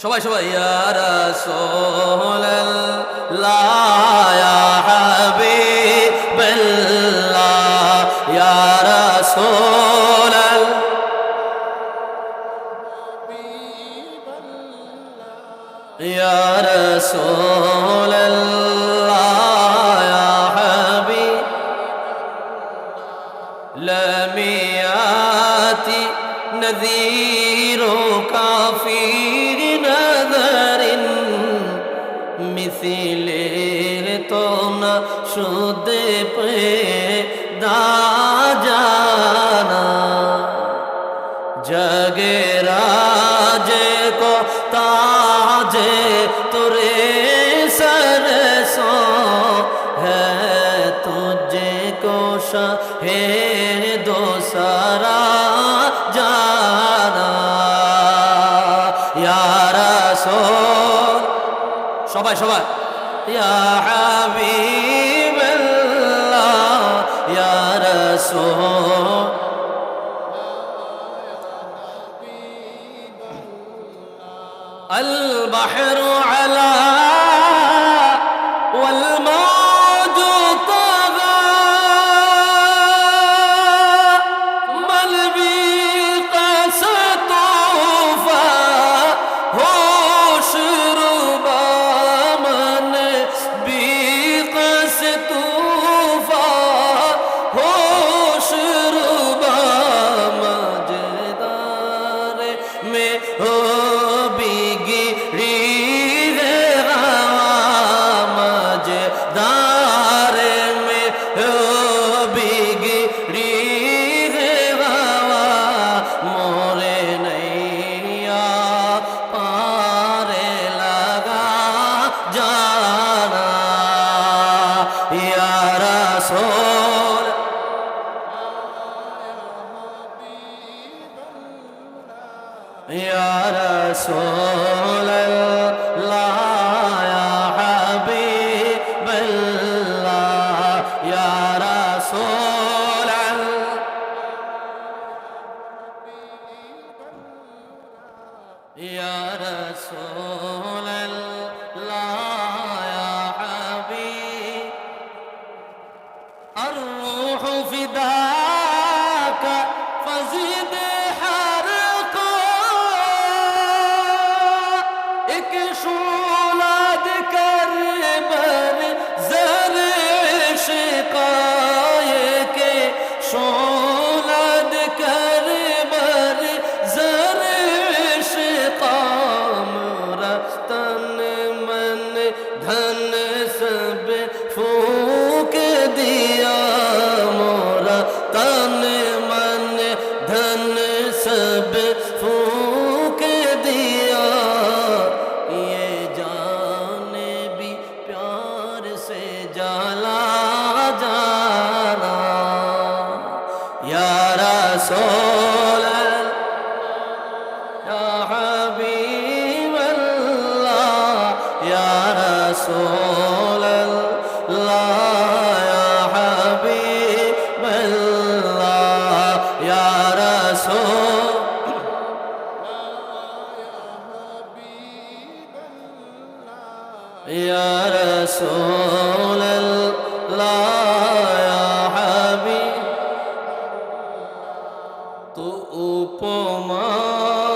সবাই সবাই ইয়া রাসূলুল্লাহ نذير كافر نذر مثل تونا شد پہ دا جانا جگے راج کو تاج ترے سر سو ہے تجھے کو شاہ সবাই সবাই ইয়া হাবিবাল্লাহ ইয়া রাসূল البحر على يا رسول الله يا حبيب الله يا رسول الله. يا رسول الله يا حبيب الروح فداك सब फूक दिया मोरा तन मन धन सब फूक رسول الله يا حبيب الله يا رسول يا رسول الله يا حبيب تو উপমা